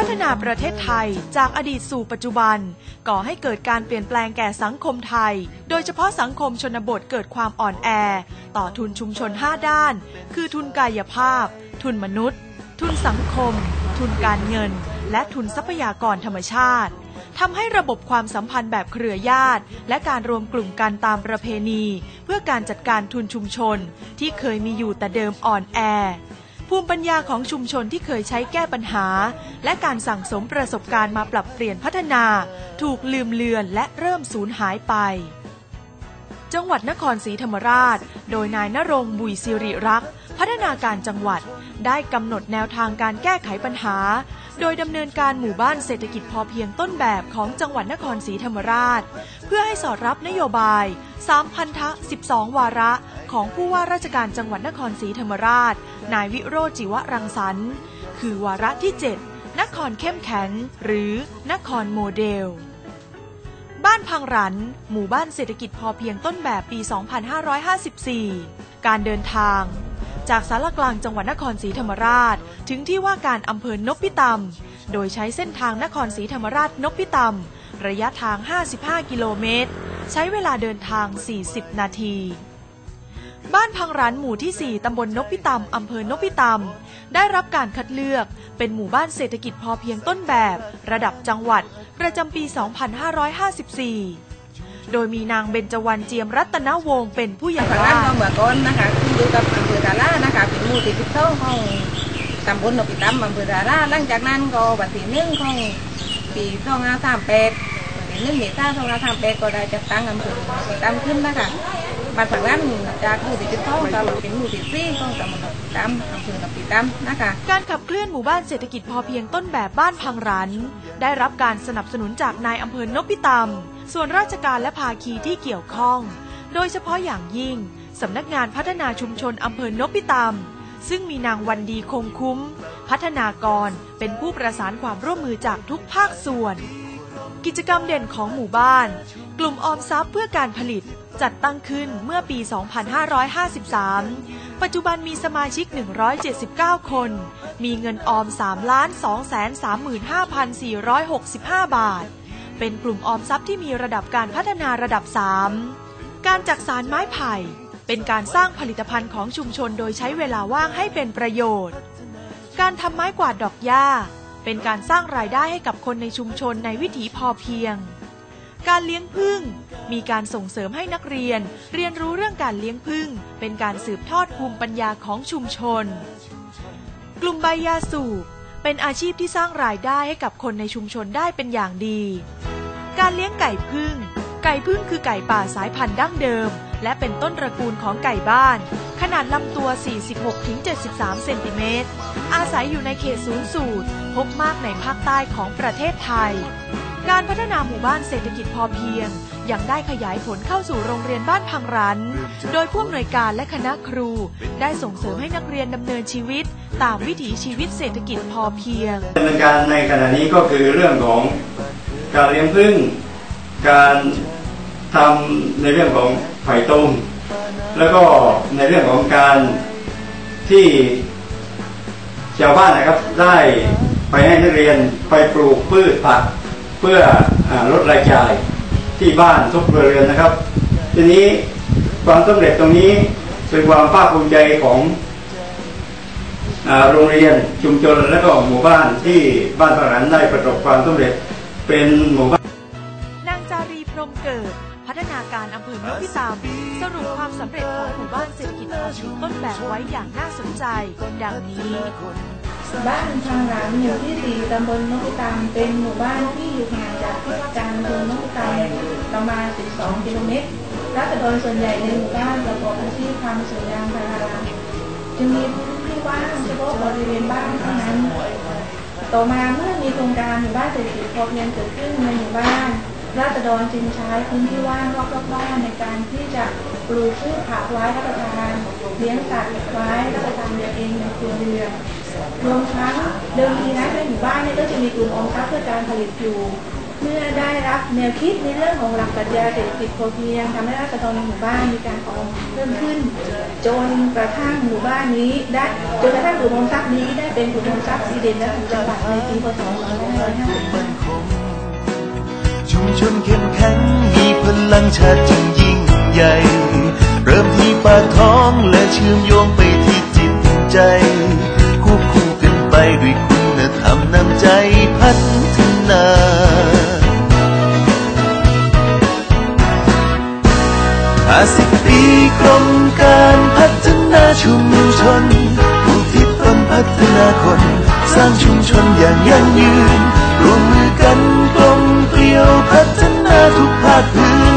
พัฒนาประเทศไทยจากอดีตสู่ปัจจุบัน ก่อให้เกิดการเปลี่ยนแปลงแก่สังคมไทย โดยเฉพาะสังคมชนบทเกิดความอ่อนแอ ต่อทุนชุมชน 5 ด้าน คือทุนกายภาพ ทุนมนุษย์ ทุนสังคม ทุนการเงิน และทุนทรัพยากรธรรมชาติทำให้ระบบความสัมพันธ์แบบเครือญาติ และการรวมกลุ่มกันตามประเพณี เพื่อการจัดการทุนชุมชน ที่เคยมีอยู่แต่เดิมอ่อนแอ ภูมิปัญญาของชุมชนที่เคยใช้แก้ปัญหา และการสั่งสมประสบการณ์มาปรับเปลี่ยนพัฒนา ถูกลืมเลือนและเริ่มสูญหายไป จังหวัดนครศรีธรรมราช โดยนายนรงบุยสิริรักษ์พัฒนาการจังหวัดได้กำหนดแนวทางการแก้ไขปัญหา โดยดำเนินการหมู่บ้านเศรษฐกิจพอเพียงต้นแบบของจังหวัดนครศรีธรรมราช เพื่อให้สอดรับนโยบาย 3 พันธะ 12 วาระ ของผู้ว่าราชการจังหวัดนครศรีธรรมราช นายวิโรจน์จิวรังสรรค์คือวาระที่ 7 นครเข้มแข็ง หรือนครโมเดล บ้านพังรัน หมู่บ้านเศรษฐกิจพอเพียงต้นแบบปี 2554 การเดินทาง จากสารกลางจังหวัดนครศรีธรรมราช ถึงที่ว่าการอำเภอนพิตำโดยใช้เส้นทางนครศรีธรรมราชนพิตำระยะทาง 55 กิโลเมตร ใช้เวลาเดินทาง 40 นาที บ้านพังร้านหมู่ที่ 4 ตำบลนพิตำอำเภอนพิตำได้รับการคัดเลือกเป็นหมู่บ้านเศรษฐกิจพอเพียงต้นแบบ ระดับจังหวัด ประจำปี 2554 โดยมีนางเบญจวรรณเจียมรัตนวงศ์เป็นผู้ใหญ่ฝั่งบ้าร้านนของเมื่อก่อนนะคะขึ้นอยู่กับอำเภอดารานะคะเป็นหมู่ที่สิบสองของตำบลนพิตำอำเภอดาราหลังจากนั้นก็วันที่หนึ่งของปีสองห้าสามแปดวันที่หนึ่งเมษายนสองห้าสามแปดก็ได้จัดตั้งอำเภอนพิตำขึ้นนะคะบ้านฝั่งร้านจากหมู่ที่สิบสองก็มาเป็นหมู่ที่สี่ของตำบลนพิตำอำเภอนพิตำนะคะการขับเคลื่อนหมู่บ้านเศรษฐกิจพอเพียงต้นแบบบ้านพังรันได้รับการสนับสนุนจากนายอำเภอนพิตำ ส่วนราชการและภาคีที่เกี่ยวข้อง โดยเฉพาะอย่างยิ่งสำนักงานพัฒนาชุมชนอำเภอนพิตำซึ่งมีนางวันดีคงคุ้ม พัฒนากรเป็นผู้ประสานความร่วมมือจากทุกภาคส่วน กิจกรรมเด่นของหมู่บ้าน กลุ่มออมทรัพย์เพื่อการผลิตจัดตั้งขึ้นเมื่อปี 2553 ปัจจุบันมีสมาชิก 179 คน มีเงินออม 3 235,465 บาท เป็นกลุ่มออมทรัพย์ที่มีระดับการพัฒนาระดับ 3 การจักสารไม้ไผ่ เป็นการสร้างผลิตภัณฑ์ของชุมชนโดยใช้เวลาว่างให้เป็นประโยชน์ การทำไม้กวาดดอกหญ้า เป็นการสร้างรายได้ให้กับคนในชุมชนในวิถีพอเพียง การเลี้ยงผึ้งมีการส่งเสริมให้นักเรียน เรียนรู้เรื่องการเลี้ยงผึ้งเป็นการสืบทอดภูมิปัญญาของชุมชน กลุ่มใบยาสูบ เป็นอาชีพที่สร้างรายได้ให้กับคนในชุมชนได้เป็นอย่างดี การเลี้ยงไก่พึ่ง ไก่พึ่งคือไก่ป่าสายพันธุ์ดั้งเดิม และเป็นต้นตระกูลของไก่บ้าน ขนาดลำตัว 46-73 เซนติเมตร อาศัยอยู่ในเขตศูนย์สูตร พบมากในภาคใต้ของประเทศไทย การพัฒนาหมู่บ้านเศรษฐกิจพอเพียง ยังได้ขยายผลเข้าสู่โรงเรียนบ้านพังรัน โดยผู้อำนวยการและคณะครู ได้ส่งเสริมให้นักเรียนดำเนินชีวิต ตามวิถีชีวิตเศรษฐกิจพอเพียงดำเนินการในขณะนี้ก็คือเรื่องของการเลี้ยงผึ้งการทำในเรื่องของไผ่ต้มแล้วก็ในเรื่องของการที่ชาวบ้านนะครับได้ไปให้นักเรียนไปปลูกพืชผัก เพื่ออลดรายจ่ายที่บ้านทุกครัวเรือนนะครับ ทีนี้ความสำเร็จตรงนี้เป็นความภาคภูมิใจของอโรงเรียนชุมชนและก็หมู่บ้านที่บ้านพระรันได้ประสบความสำเร็จเป็นหมู่บ้านนางจารีพรมเกิด พัฒนาการอำเภอนพิตาม สรุปความสำเร็จของหมู่บ้านเศรษฐกิจพอเพียงต้นแบบไว้อย่างน่าสนใจ ดังนี้ บ้านทางหลานหมู่ที่สี่ตำบลนพิตามเป็นหมู่บ้านที่อยู่ห่างจากที่ว่าการอำเภอนพิตามประมาณ 12 กิโลเมตรรัษฎรส่วนใหญ่ในหมู่บ้านประกอบอาชีพทำสวนยางพาราจึงมีพื้นที่ว่างเฉพาะบริเวณบ้านเท่านั้น ต่อมาเมื่อมีโครงการหมู่บ้านเศรษฐกิจพอเพียงเกิดขึ้นในหมู่บ้านราษฎรจึงใช้พื้นที่ว่างรอบๆบ้านในการที่จะปลูกพืชผักไว้รับประทานเลี้ยงสัตว์ไว้รับประทานเองในครัวเรือน รวมทั้งเดิมทีนะในหมู่บ้านเนี่ยก็จะมีกลุ่มออมทรัพย์เพื่อการผลิตอยู่ เมื่อได้รับแนวคิดในเรื่องของหลักปรัชญาเศรษฐกิจพอเพียงทำให้ราษฎรในหมู่บ้านมีการออมเพิ่มขึ้น จนกระทั่งหมู่บ้านนี้ได้จนกระทั่งกลุ่มออมทรัพย์นี้ได้เป็นกลุ่มออมทรัพย์สีเด่นและของจังหวัดในปีพศ2550ชุมชนเข้มแข็งมีพลังชาติจึงยิ่งใหญ่เริ่มที่ปากท้องและเชื่อมโยงไปที่จิตใจ วบคู่กันไปด้วยคุณธรรมนำใจพัฒนาห้าสิบปีโครงการพัฒนาชุมชนผู้ทิศต้นพัฒนาคน สร้างชุมชนอย่างยั่งยืน ร่วมมือกันกลมเกลียวพัฒนาทุกภาคพื้น